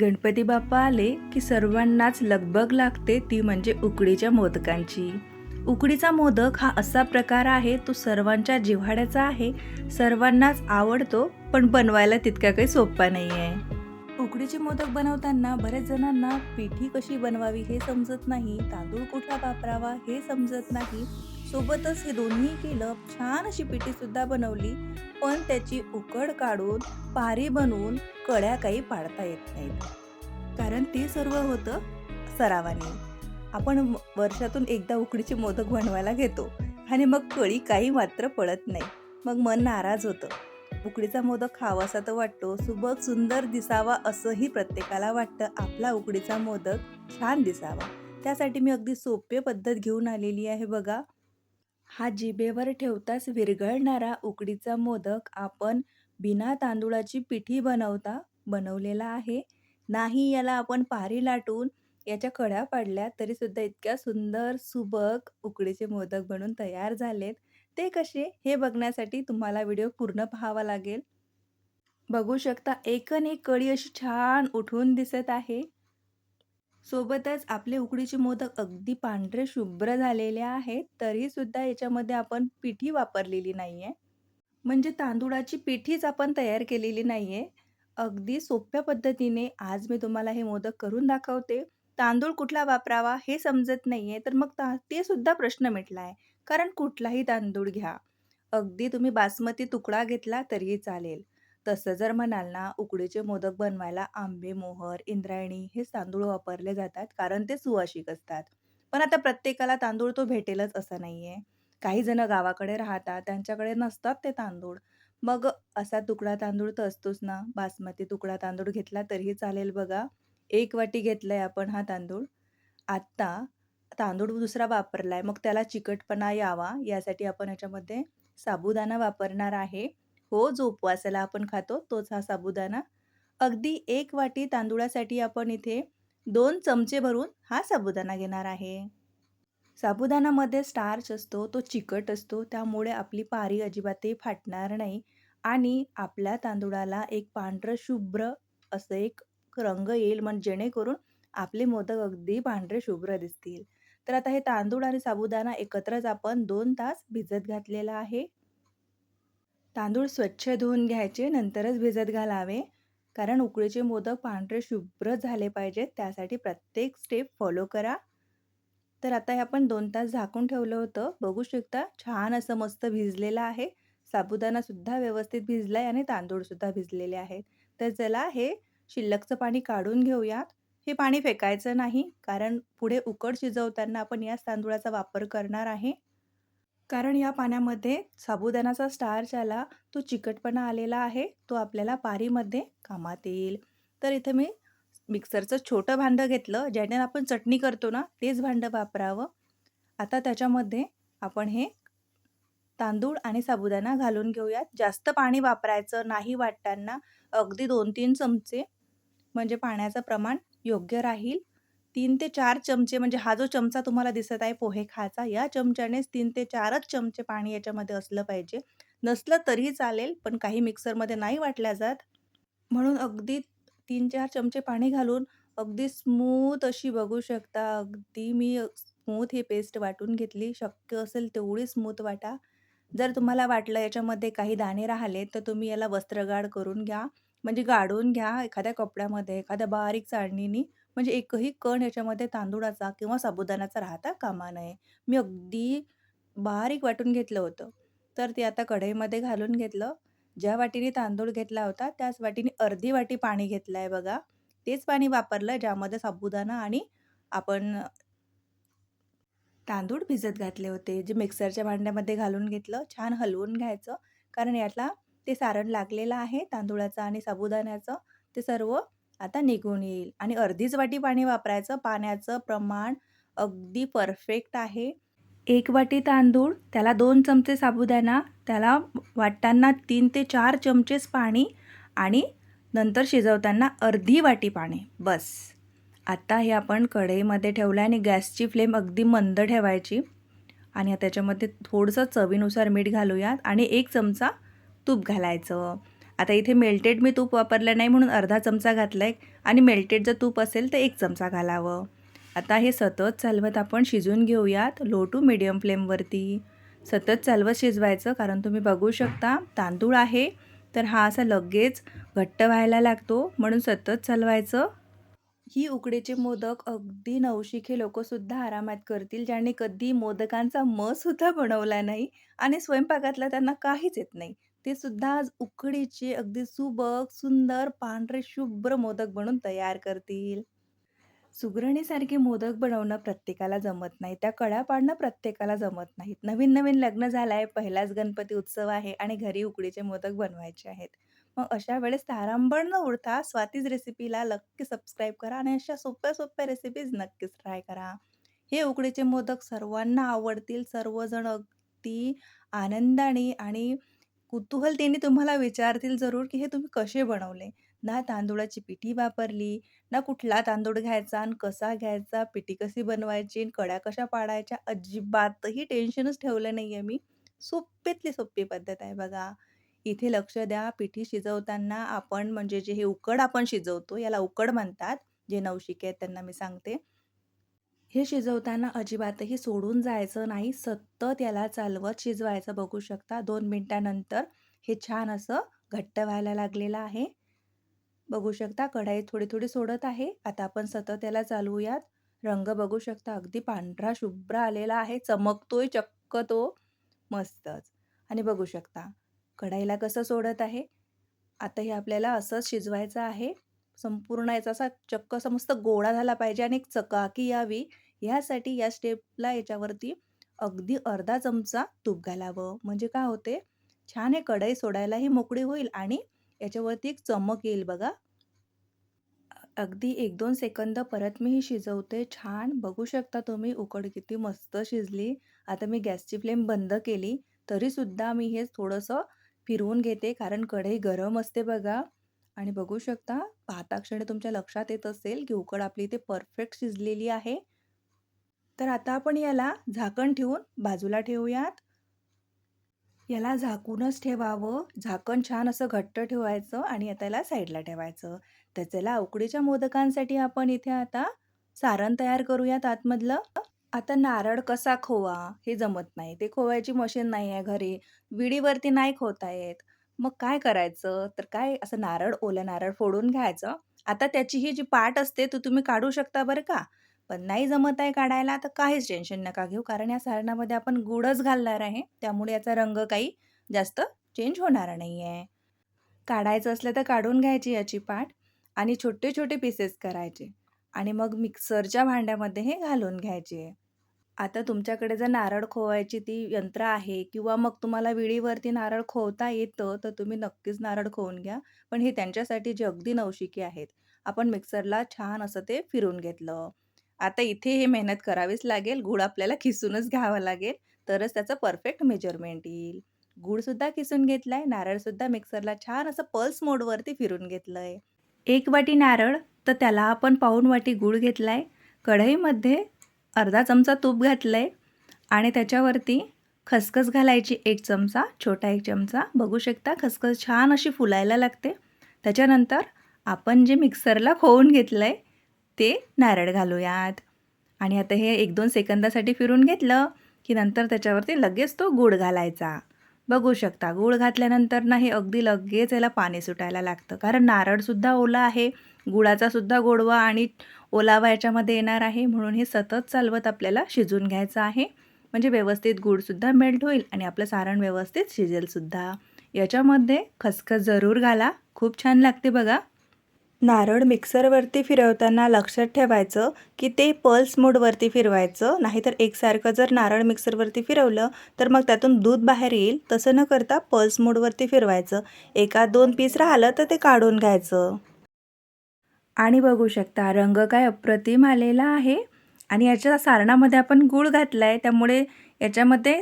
गणपती बाप्पा आले की सर्वांनाच लगबग लागते ती म्हणजे उकडीच्या मोदकांची. उकडीचा मोदक हा असा प्रकार आहे तो सर्वांच्या जिव्हाळ्याचा आहे. सर्वांनाच आवडतो पण बनवायला तितका काही सोपा नाही आहे उकडीचे मोदक बनवताना बऱ्याच जणांना पिठी कशी बनवावी हे समजत नाही तांदूळ कुठला वापरावा हे समजत नाही. सोबतच हे दोन्ही केलं छान अशी पिठी सुद्धा बनवली. पण त्याची उकड काढून पारी बनवून कड्या काही पाडता येत नाहीत. कारण ते सर्व होतं सरावाने. आपण वर्षातून एकदा उकडीचे मोदक बनवायला घेतो आणि मग कळी काही मात्र पडत नाही. मग मन नाराज होतं. उकडीचा मोदक खावासा तर वाटतो सुबक सुंदर दिसावा असंही प्रत्येकाला वाटतं आपला उकडीचा मोदक छान दिसावा. त्यासाठी मी अगदी सोपे पद्धत घेऊन आलेली आहे बघा. हा जिभेवर ठेवताच विरघळणारा उकडीचा मोदक आपण बिना तांदूळाची पिठी बनवता बनवलेला आहे. नाही याला आपण पारी लाटून याच्या कड्या पाडल्या तरीसुद्धा इतक्या सुंदर सुबक उकडीचे मोदक बनून तयार झालेत. ते कसे हे बघण्यासाठी तुम्हाला व्हिडिओ पूर्ण पाहावा लागेल. बघू शकता एकन एक कळी अशी छान उठून दिसत आहे. सोबतच आपले उकडीचे मोदक अगदी पांढरे शुभ्र झालेले आहेत तरी सुद्धा याच्यामध्ये आपण पिठी वापरलेली नाही आहे म्हणजे तांदूळाची पिठीच आपण तयार केलेली नाही आहे अगदी सोप्या पद्धतीने आज मी तुम्हाला हे मोदक करून दाखवते. तांदूळ कुठला वापरावा हे समजत नाही आहे तर मग ता ते सुद्धा प्रश्न मिटला आहे कारण कुठलाही तांदूळ घ्या. अगदी तुम्ही बासमती तुकडा घेतला तरीही चालेल. तसं जर म्हणाल ना उकडीचे मोदक बनवायला आंबे मोहर इंद्रायणी हेच तांदूळ वापरले जातात कारण ते सुवासिक असतात. पण आता प्रत्येकाला तांदूळ तो भेटेलच असं नाही आहे काही जण गावाकडे राहतात त्यांच्याकडे नसतात ते तांदूळ. मग असा तुकडा तांदूळ तर असतोच ना. बासमती तुकडा तांदूळ घेतला तरीही चालेल बघा. एक वाटी घेतलाय आपण हा तांदूळ. आत्ता तांदूळ दुसरा वापरलाय. मग त्याला चिकटपणा यावा. यासाठी आपण याच्यामध्ये साबुदाणा वापरणार आहे. हो जो उपवासाला आपण खातो तोच हा साबुदाणा. अगदी एक वाटी तांदूळासाठी आपण इथे दोन चमचे भरून हा साबुदाणा घेणार आहे. साबुदाणामध्ये स्टार्च असतो तो चिकट असतो त्यामुळे आपली पारी अजिबातही फाटणार नाही आणि आपल्या तांदूळाला एक पांढरं शुभ्र असं एक रंग येईल म्हण जेणेकरून आपले मोदक अगदी पांढरे शुभ्र दिसतील. तर आता हे तांदूळ आणि साबुदाणा एकत्रच आपण दोन तास भिजत घातलेला आहे. तांदूळ स्वच्छ धुवून घ्यायचे नंतरच भिजत घालावे. कारण उकडीचे मोदक पांढरे शुभ्र झाले पाहिजेत त्यासाठी प्रत्येक स्टेप फॉलो करा. तर आता हे आपण दोन तास झाकून ठेवलं होतं. बघू शकता छान असं मस्त भिजलेलं आहे. साबुदाणासुद्धा व्यवस्थित भिजला आहे आणि तांदूळसुद्धा भिजलेले आहेत. तर चला हे शिल्लकचं पाणी काढून घेऊयात. हे पाणी फेकायचं नाही कारण पुढे उकड शिजवताना आपण याच तांदूळाचा वापर करणार आहे. कारण या पाण्यामध्ये साबुदाणाचा स्टार्च आला तो चिकटपणा आलेला आहे तो आपल्याला पारीमध्ये कामात येईल. तर इथे मी मिक्सरचं छोटं भांडं घेतलं ज्याने आपण चटणी करतो ना तेच भांडं वापरावं. आता त्याच्यामध्ये आपण हे तांदूळ आणि साबुदाणा घालून घेऊयात. जास्त पाणी वापरायचं नाही वाटताना अगदी दोन तीन चमचे म्हणजे पाण्याचं प्रमाण योग्य राहील. तीन ते चार चमचे म्हणजे हा जो चमचा तुम्हाला दिसत आहे पोहे खायचा या चमच्यानेच तीन ते चारच चमचे पाणी याच्यामध्ये असलं पाहिजे. नसलं तरीही चालेल पण काही मिक्सरमध्ये नाही वाटल्या जात. म्हणून अगदी तीन चार चमचे पाणी घालून अगदी स्मूथ अशी बघू शकता. अगदी मी स्मूथ ही पेस्ट वाटून घेतली. शक्य असेल तेवढी स्मूथ वाटा. जर तुम्हाला वाटलं याच्यामध्ये काही दाणे राहिले तर तुम्ही याला वस्त्रगाळ करून घ्या. म्हणजे गाळून घ्या एखाद्या कपड्यामध्ये एखाद्या बारीक चाळणीनी. म्हणजे एकही कण याच्यामध्ये तांदुळाचा किंवा साबुदाण्याचा राहता कामा नये. मी अगदी बारीक वाटून घेतलं होतं. तर ते आता कढईमध्ये घालून घेतलं. ज्या वाटीने तांदूळ घेतला होता त्याच वाटीने अर्धी वाटी पाणी घेतलं आहे बघा. तेच पाणी वापरलं ज्यामध्ये साबुदाणा आणि आपण तांदूळ भिजत घातले होते. जे मिक्सरच्या भांड्यामध्ये घालून घेतलं. छान हलवून घ्यायचं. कारण यातला ते सारण लागलेलं आहे तांदूळाचं आणि साबुदाण्याचं. ते सर्व आता निघून येईल. आणि अर्धीच वाटी पाणी वापरायचं. पाण्याचं प्रमाण अगदी परफेक्ट आहे. एक वाटी तांदूळ त्याला दोन चमचे साबुदाणा त्याला वाटताना तीन ते चार चमचेच पाणी आणि नंतर शिजवताना अर्धी वाटी पाणी. बस. आता हे आपण कढईमध्ये ठेवलं आहे आणि गॅसची फ्लेम अगदी मंद ठेवायची. आणि त्याच्यामध्ये थोडंसं चवीनुसार मीठ घालूयात आणि एक चमचा तूप घालायचं. आता इथे मेल्टेड मी तूप वापरलं नाही म्हणून अर्धा चमचा घातला आहे आणि मेल्टेड जर तूप असेल तर एक चमचा घालावं. आता हे सतत चालवत आपण शिजून घेऊयात लो टू मिडियम फ्लेमवरती सतत चालवत शिजवायचं कारण तुम्ही बघू शकता तांदूळ आहे तर हा असा लगेच घट्ट व्हायला लागतो म्हणून सतत चालवायचं. ही उकडीचे मोदक अगदी नवशिखे लोकंसुद्धा आरामात करतील ज्यांनी कधी मोदकांचा मसुद्धा बनवला नाही आणि स्वयंपाकातला त्यांना काहीच येत नाही. ते सुद्धा आज उकडीचे अगदी सुबक सुंदर पांढरे शुभ्र मोदक बनवून तयार करतील. सुगरणीसारखे मोदक बनवणं प्रत्येकाला जमत नाही. त्या कळ्या पाडणं प्रत्येकाला जमत नाहीत. नवीन नवीन लग्न झालं आहे पहिलाच गणपती उत्सव आहे आणि घरी उकडीचे मोदक बनवायचे आहेत. मग अशा वेळेस तारांबळ न उडता स्वातीज रेसिपीला नक्की सबस्क्राईब करा आणि अशा सोप्या सोप्या रेसिपीज नक्कीच ट्राय करा. हे उकडीचे मोदक सर्वांना आवडतील. सर्वजण अगदी आनंदाने आणि कुतूहलतेने तुम्हाला विचारतील जरूर की हे तुम्ही कसे बनवले? ना तांदूळाची पिठी वापरली ना कुठला तांदूळ घ्यायचा आणि कसा घ्यायचा पिठी कशी बनवायची आणि कड्या कशा पाडायच्या अजिबातही टेन्शनच ठेवलं नाही आहे मी. सोप्पीतली सोपी पद्धत आहे बघा. इथे लक्ष द्या पिठी शिजवताना आपण म्हणजे जे हे उकड आपण शिजवतो याला उकड म्हणतात. जे नवशिके आहेत त्यांना मी सांगते. हे शिजवताना अजिबातही सोडून जायचं नाही. सतत याला चालवत शिजवायचं बघू शकता. दोन मिनटानंतर हे छान असं घट्ट व्हायला लागलेलं आहे. बघू शकता कढाई थोडी थोडी सोडत आहे. आता आपण सतत याला चालवूयात. रंग बघू शकता अगदी पांढरा शुभ्र आलेला आहे. चमकतोय चक्क तो. मस्तच. आणि बघू शकता कढाईला कसं सोडत आहे? आता हे आपल्याला असंच शिजवायचं आहे. संपूर्ण याचा असा चक्क असा मस्त गोळा झाला पाहिजे आणि एक चकाकी यावी. ह्यासाठी या स्टेपला याच्यावरती अगदी अर्धा चमचा तूप घालावं. म्हणजे काय होते? छान हे कढई सोडायलाही मोकळी होईल आणि याच्यावरती एक चमक येईल बघा. अगदी एक दोन सेकंद परत मी ही शिजवते. छान. बघू शकता तुम्ही उकड किती मस्त शिजली. आता मी गॅसची फ्लेम बंद केली. तरीसुद्धा मी हे थोडंसं फिरवून घेते कारण कढई गरम असते बघा. आणि बघू शकता पाहता क्षणी तुमच्या लक्षात येत असेल की उकड आपली इथे परफेक्ट शिजलेली आहे. तर आता आपण याला झाकण ठेवून बाजूला ठेवूयात. याला झाकूनच ठेवावं. झाकण छान असं घट्ट ठेवायचं आणि आता याला साईडला ठेवायचं. तर चला उकडीच्या मोदकांसाठी आपण इथे आता सारण तयार करूयात आतमधलं. आता नारळ कसा खोवा हे जमत नाही. ते खोवायची मशीन नाही आहे घरी. विडीवरती नाही खोता येत. मग काय करायचं? तर काय असं नारळ ओलं नारळ फोडून घ्यायचं. आता त्याची ही जी पाट असते ती तुम्ही काढू शकता बरं का. पण नाही जमत आहे काढायला तर काहीच टेन्शन नका घेऊ. कारण या सारणामध्ये आपण गुडच घालणार आहे. त्यामुळे याचा रंग काही जास्त चेंज होणार नाही आहे काढायचं असलं तर काढून घ्यायची याची पाट आणि छोटे छोटे पीसेस करायचे. आणि मग मिक्सरच्या भांड्यामध्ये हे घालून घ्यायचे. आता तुमच्याकडे जर नारळ खोवायची ती यंत्र आहे किंवा मग तुम्हाला विळीवरती नारळ खोवता येतं तर तुम्ही नक्कीच नारळ खोवून घ्या. पण हे त्यांच्यासाठी जे अगदी नवशिकी आहेत. आपण मिक्सरला छान असं ते फिरून घेतलं. आता इथे हे मेहनत करावीच लागेल गूळ आपल्याला खिसूनच घ्यावं लागेल. तरच त्याचं परफेक्ट मेजरमेंट येईल. गूळसुद्धा किसून घेतला आहे नारळसुद्धा मिक्सरला छान असं पल्स मोडवरती फिरून घेतलं आहे एक वाटी नारळ तर त्याला आपण पाऊण वाटी गूळ घेतला आहे कढईमध्ये अर्धा चमचा तूप घातलं आहे आणि त्याच्यावरती खसखस घालायची एक चमचा छोटा एक चमचा. बघू शकता खसखस छान अशी फुलायला लागते. त्याच्यानंतर आपण जे मिक्सरला खोवून घेतलं आहे ते नारळ घालूयात. आणि आता हे एक दोन सेकंदासाठी फिरून घेतलं की नंतर त्याच्यावरती लगेच तो गूळ घालायचा. बघू शकता गूळ घातल्यानंतर ना हे अगदी लगेच याला पाणी सुटायला लागतं. कारण नारळसुद्धा ओला आहे गुळाचासुद्धा गोडवा आणि ओलावा याच्यामध्ये येणार आहे. म्हणून हे सतत चालवत आपल्याला शिजून घ्यायचं आहे. म्हणजे व्यवस्थित गूळसुद्धा मेल्ट होईल आणि आपलं सारण व्यवस्थित शिजेलसुद्धा याच्यामध्ये खसखस जरूर घाला. खूप छान लागते बघा. नारळ मिक्सरवरती फिरवताना लक्षात ठेवायचं की ते पल्स मोडवरती फिरवायचं. नाहीतर एकसारखं जर नारळ मिक्सरवरती फिरवलं तर मग त्यातून दूध बाहेर येईल. तसं न करता पल्स मोडवरती फिरवायचं. एका दोन पीस राहिलं तर ते काढून घ्यायचं. आणि बघू शकता रंग काय अप्रतिम आलेला आहे. आणि याच्या सारणामध्ये आपण गूळ घातला आहे त्यामुळे याच्यामध्ये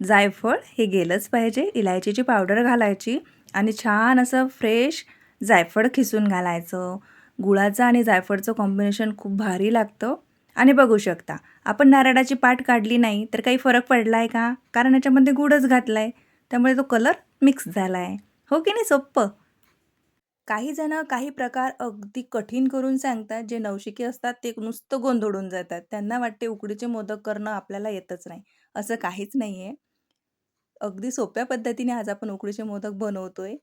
जायफळ हे गेलंच पाहिजे. इलायचीची पावडर घालायची. आणि छान असं फ्रेश जायफळ खिसून घालायचं. गुळाचं आणि जायफळचं कॉम्बिनेशन खूप भारी लागतं. आणि बघू शकता आपण नारळाची पाट काढली नाही तर काही फरक पडला आहे का? कारण याच्यामध्ये गुळच घातला आहे त्यामुळे तो कलर मिक्स झाला आहे हो की नाही सोप्पं? काही जण काही प्रकार अगदी कठीण करून सांगतात जे नवशिके असतात ते नुसतं गोंधळून जातात. त्यांना वाटते उकडीचे मोदक करणं आपल्याला येतच नाही. असं काहीच नाही आहे अगदी सोप्या पद्धतीने आज आपण उकडीचे मोदक बनवतो आहे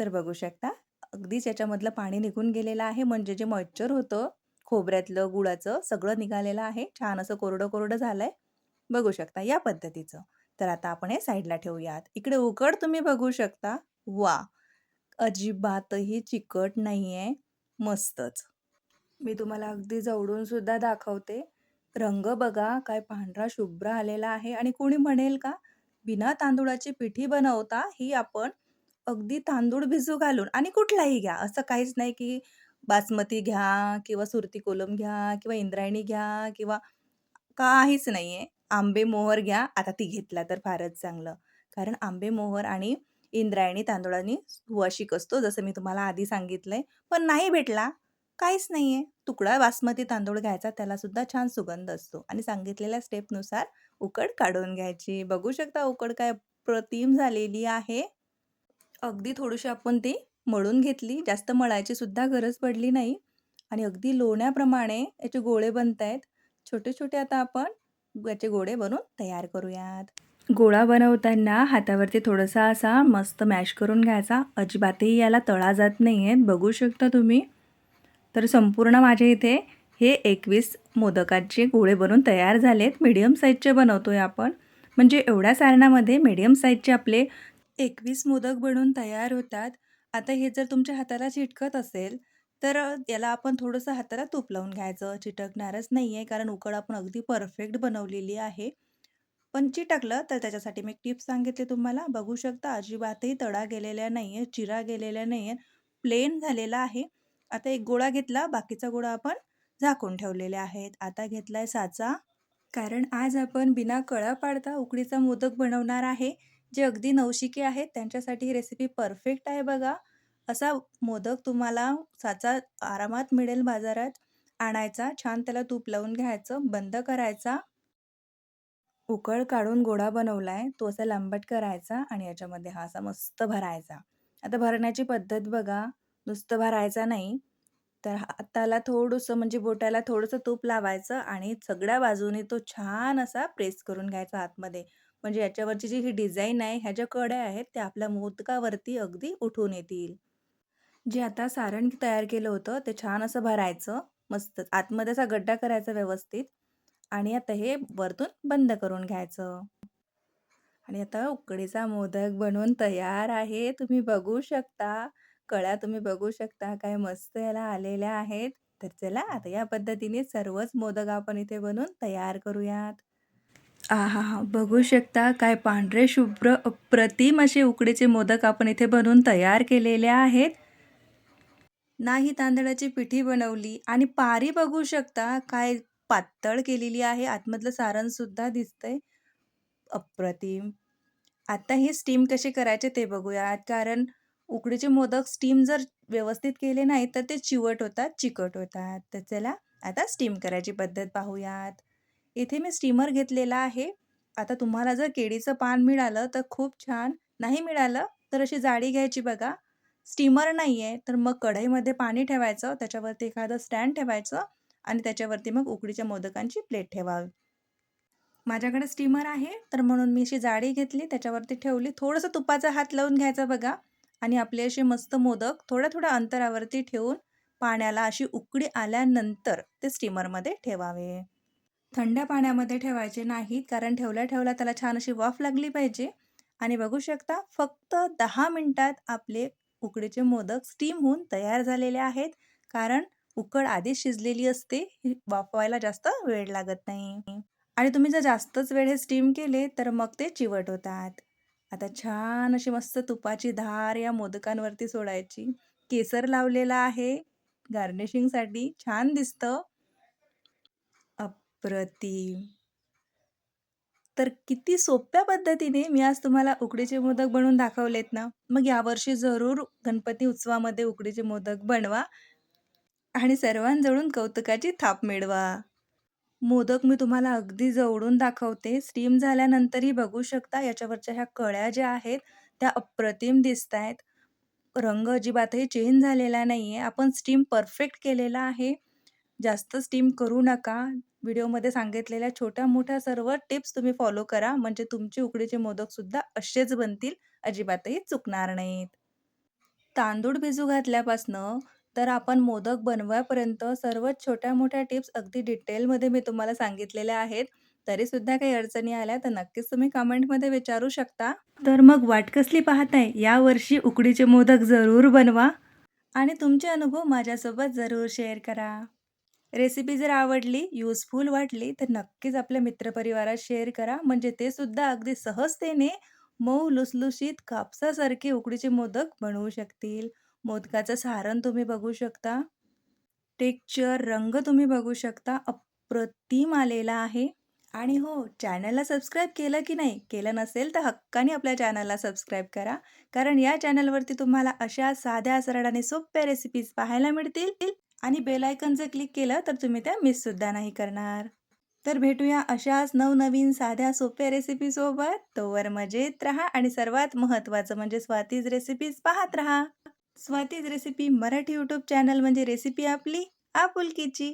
तर बघू शकता. अगदीच याच्यामधलं पाणी निघून गेलेलं आहे. म्हणजे जे मॉइश्चर होतं खोबऱ्यातलं गुळाचं सगळं निघालेलं आहे. छान असं कोरडं कोरडं झालंय. बघू शकता या पद्धतीचं. तर आता आपण हे साईडला ठेवूयात. इकडे उकड तुम्ही बघू शकता. वा! अजिबातही चिकट नाही आहे मस्तच. मी तुम्हाला अगदी जवळून सुद्धा दाखवते. रंग बघा काय पांढरा शुभ्र आलेला आहे. आणि कोणी म्हणेल का बिना तांदूळाची पिठी बनवता ही आपण अगदी तांदूळ भिजू घालून आणि कुठलाही घ्या. असं काहीच नाही की बासमती घ्या किंवा सुरती कोलम घ्या किंवा इंद्रायणी घ्या किंवा काहीच नाही आहे आंबे मोहर घ्या. आता ती घेतला तर फारच चांगलं. कारण आंबे मोहर आणि इंद्रायणी तांदूळाने सुवासिक असतो जसं मी तुम्हाला आधी सांगितलंय. पण नाही भेटला काहीच नाही आहे तुकडा बासमती तांदूळ घ्यायचा त्याला सुद्धा छान सुगंध असतो. आणि सांगितलेल्या स्टेपनुसार उकड काढून घ्यायची. बघू शकता उकड काय प्रतिम झालेली आहे. अगदी थोडीशी आपण ती मळून घेतली. जास्त मळायची सुद्धा गरज पडली नाही. आणि अगदी लोण्याप्रमाणे याचे गोळे बनत आहेत छोटे छोटे आता आपण याचे गोळे बनवून तयार करूयात. गोळा बनवताना हातावरती थोडासा असा मस्त मॅश करून घ्यायचा. अजिबातही याला तळा जात नाही आहेत बघू शकता तुम्ही. तर संपूर्ण माझ्या इथे हे एकवीस मोदकाचे गोळे बनवून तयार झालेत. मीडियम साईजचे बनवतो आहे आपण. म्हणजे एवढ्या सारणामध्ये मीडियम साईजचे आपले एकवीस मोदक बनवून तयार होतात. आता हे जर तुमच्या हाताला चिटकत असेल तर याला आपण थोडंसं हाताला तूप लावून घ्यायचं. चिटकणारच नाही आहे कारण उकड आपण अगदी परफेक्ट बनवलेली आहे. पण चिटकलं तर त्याच्यासाठी मी एक टिप्स सांगितले तुम्हाला. बघू शकता अजिबातही तडा गेलेल्या नाही आहे चिरा गेलेल्या नाही आहे प्लेन झालेला आहे. आता एक गोळा घेतला बाकीचा गोळा आपण झाकून ठेवलेले आहेत. आता घेतलाय साचा. कारण आज आपण बिना कळा पाडता उकडीचा मोदक बनवणार आहे. जे अगदी नवशिके आहेत त्यांच्यासाठी ही रेसिपी परफेक्ट आहे बघा. असा मोदक तुम्हाला साचा आरामात मिळेल बाजारात. आणायचा छान त्याला तूप लावून घ्यायचं बंद करायचा. उकळ काढून गोळा बनवलाय तो असा लांबट करायचा आणि याच्यामध्ये हा असा मस्त भरायचा. आता भरण्याची पद्धत बघा नुसतं भरायचा नाही. तर हाताला थोडंसं म्हणजे बोटाला थोडंसं तूप लावायचं आणि सगळ्या बाजूने तो छान असा प्रेस करून घ्यायचा आतमध्ये. म्हणजे याच्यावरची जी ही डिझाईन आहे ह्या ज्या कड्या आहेत त्या आपल्या मोदकावरती अगदी उठून येतील. जे आता सारण तयार केलं होतं ते छान असं भरायचं मस्त आतमध्ये असा गड्डा करायचा व्यवस्थित आणि आता हे वरतून बंद करून घ्यायचं. आणि आता उकडीचा मोदक बनवून तयार आहे तुम्ही बघू शकता. कळ्या तुम्ही बघू शकता काय मस्त याला आलेल्या आहेत. तर चला आता या पद्धतीने सर्वच मोदक आपण इथे बनवून तयार करूयात. आहा हा बघू शकता काय पांढरे शुभ्र अप्रतिम असे उकडीचे मोदक आपण इथे बनवून तयार केलेले आहेत. नाही तांदळाची पिठी बनवली आणि पारी बघू शकता काय पातळ केलेली आहे. आतमधलं सारणसुद्धा दिसतंय अप्रतिम. आता हे स्टीम कसे करायचे ते बघूयात कारण उकडीचे मोदक स्टीम जर व्यवस्थित केले नाही तर ते चिवट होतात चिकट होतात. तर चला आता स्टीम करायची पद्धत पाहूयात. इथे मी स्टीमर घेतलेला आहे. आता तुम्हाला जर केळीचं पान मिळालं तर खूप छान. नाही मिळालं तर अशी जाळी घ्यायची बघा. स्टीमर नाही आहे तर मग कढईमध्ये पाणी ठेवायचं त्याच्यावरती एखादं स्टँड ठेवायचं आणि त्याच्यावरती मग उकडीच्या मोदकांची प्लेट ठेवावी. माझ्याकडे स्टीमर आहे तर म्हणून मी अशी जाळी घेतली त्याच्यावरती ठेवली. थोडंसं तुपाचा हात लावून घ्यायचा बघा. आणि आपले असे मस्त मोदक थोड्या थोड्या अंतरावरती ठेवून पाण्याला अशी उकडी आल्यानंतर ते स्टीमरमध्ये ठेवावे. थंड पाण्यामध्ये ठेवायचे नाहीत कारण ठेवल्या ठेवल्या त्याला छान अशी वाफ लागली पाहिजे. आणि बघू शकता फक्त दहा मिनटात आपले उकडीचे मोदक स्टीम होऊन तयार झालेले आहेत. कारण उकड आधीच शिजलेली असते वाफवायला जास्त वेळ लागत नाही. आणि तुम्ही जर जास्तच वेळ हे स्टीम केले तर मग ते चिवट होतात. आता छान अशी मस्त तुपाची धार या मोदकांवरती सोडायची. केसर लावलेला आहे. गार्निशिंगसाठी छान दिसतं. प्रतिम तर किती सोप्या पद्धतीने मी आज तुम्हाला उकडीचे मोदक बनवून दाखवलेत ना मग यावर्षी जरूर गणपती उत्सवामध्ये उकडीचे मोदक बनवा आणि सर्वांजवळून कौतुकाची थाप मिळवा. मोदक मी तुम्हाला अगदी जवळून दाखवते. स्टीम झाल्यानंतरही बघू शकता याच्यावरच्या ह्या कळ्या ज्या आहेत त्या अप्रतिम दिसत आहेत रंग अजिबातही चेंज झालेला नाही आहे आपण स्टीम परफेक्ट केलेला आहे. जास्त स्टीम करू नका. व्हिडिओमध्ये सांगितलेल्या छोट्या मोठ्या सर्व टिप्स तुम्ही फॉलो करा. म्हणजे तुमचे उकडीचे मोदकसुद्धा असेच बनतील. अजिबातही चुकणार नाहीत. तांदूळ भिजू घातल्यापासनं तर आपण मोदक बनवायपर्यंत सर्वच छोट्या मोठ्या टिप्स अगदी डिटेलमध्ये मी तुम्हाला सांगितलेल्या आहेत. तरीसुद्धा काही अडचणी आल्या तर नक्कीच तुम्ही कमेंटमध्ये विचारू शकता. तर मग वाट कसली पाहताय? यावर्षी उकडीचे मोदक जरूर बनवा. आणि तुमचे अनुभव माझ्यासोबत जरूर शेअर करा. रेसिपी जर आवडली युजफुल वाटली तर नक्कीच आपल्या मित्रपरिवारात शेअर करा. म्हणजे ते सुद्धा अगदी सहजतेने मऊ लुसलुशीत कापसासारखे उकडीचे मोदक बनवू शकतील. मोदकाचं सारण तुम्ही बघू शकता. टेक्चर रंग तुम्ही बघू शकता. अप्रतिम आलेला आहे. आणि हो चॅनलला सबस्क्राईब केलं की नाही केलं नसेल तर हक्काने आपल्या चॅनलला सबस्क्राईब करा. कारण या चॅनलवरती तुम्हाला अशा साध्या सरळ आणि सोप्या रेसिपीज पाहायला मिळतील. आणि बेलायकन जर क्लिक केलं तर तुम्ही त्या मिससुद्धा नाही करणार. तर भेटूया अशाच नवनवीन साध्या सोप्या रेसिपीसोबत तोवर मजेत राहा आणि सर्वात महत्त्वाचं म्हणजे स्वातीज रेसिपीज पाहत राहा. Swati's recipe Marathi YouTube channel म्हणजे रेसिपी आपली आपुलकीची.